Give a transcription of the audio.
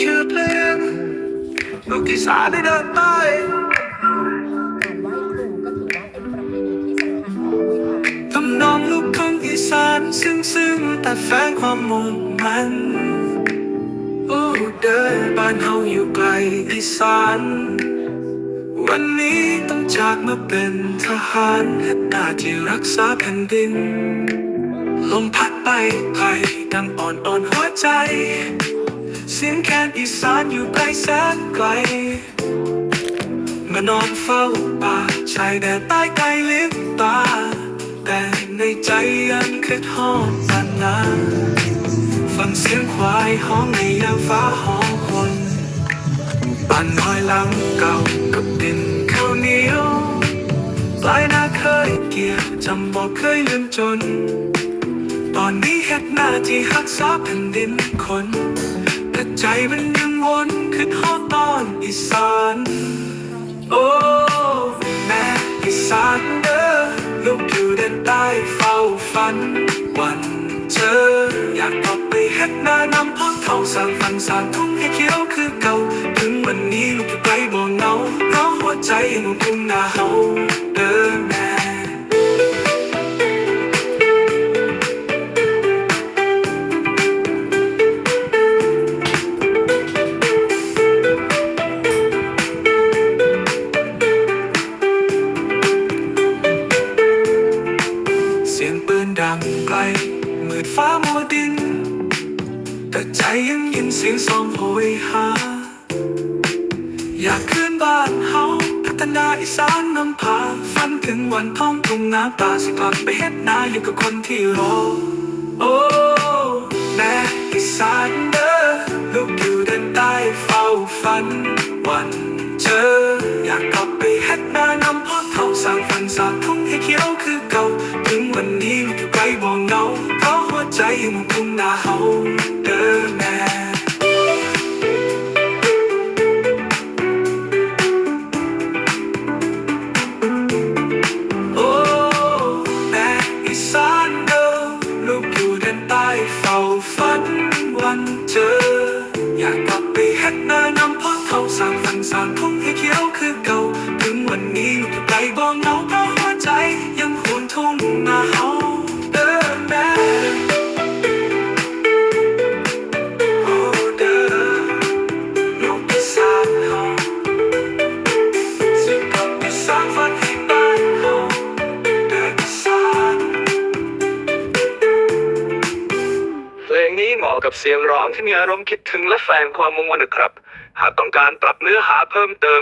ชื่อเพลงลูกที่สาได้เดินไปการไหว้ครูก็ถือว่าระเพณีที่สำนองลูกของอีสานซึ่งซึ่งแต่แฝงความมุ่งมันโอ้เดินบ้านเฮาอยู่ไกลอีสานวันนี้ต้องจากมาเป็นทหารหน้าที่รักษาแผ่นดิน ลมพัดไปไกลดังอ่อนอ่อนหัวใจ เสียงแคนอีสานอยู่ไกลแสนไกลมานอนเฝ้าป่าชายแดนใต้ไกลลิบตา แต่ในใจยังคิดฮอดบ้านนาฟังเสียงควายห้องในยามฟ้าห้องคนบ้านน้อยลังเก่ากับดินข้าวเหนียวปลายนาเคยเกี่ยวจำบอกเคยลืมจน ตอนนี้เฮ็ดหน้าที่รักษาแผ่นดินคน มันยังวนขึ้นฮอดตอนอีสานโอ้แม่อีสานเด้อลูกอยู่แดนใต้เฝ้าฝัน วันเจออยากกลับไปเฮ็ดนานำพ่อเท่าสร้างฝันสร้างทุ่งให้เขียวคือเก่า ถึงวันนี้ลูกอยู่ไกลบ่เหงาเพราะหัวใจยังคงทุ่งนาเฮา สียงปืนดังไกลมืดฟ้ามัวดิน แต่ใจยังยินเสียงซองโหยหา อยากคืนบ้านเฮาพัฒนาอีสานนำพาฝันถึงวันท้องทุ่งนาตาสิกลับไปเฮ็ดนาอยู่กับคนที่รอ โอ้แม่อีสานเด้อลูกอยู่แดนใต้เฝ้าฝัน วันเจออยากกลับไปเฮ็ดนานำพ่อเท่าสร้างฝันสาทุ่งให้เขียวคือเก่า หัวใจยังมุ่งทุ่งนาเฮาเด้อแม่โอ้แม่อีสานเดิมลูกอยู่แดนใต้เนี้เหมาะกับเสียงร้องที่มีอารมณ์คิดถึงและแฝงความมุ่งมั่นนะครับ หากต้องการปรับเนื้อหาเพิ่มเติม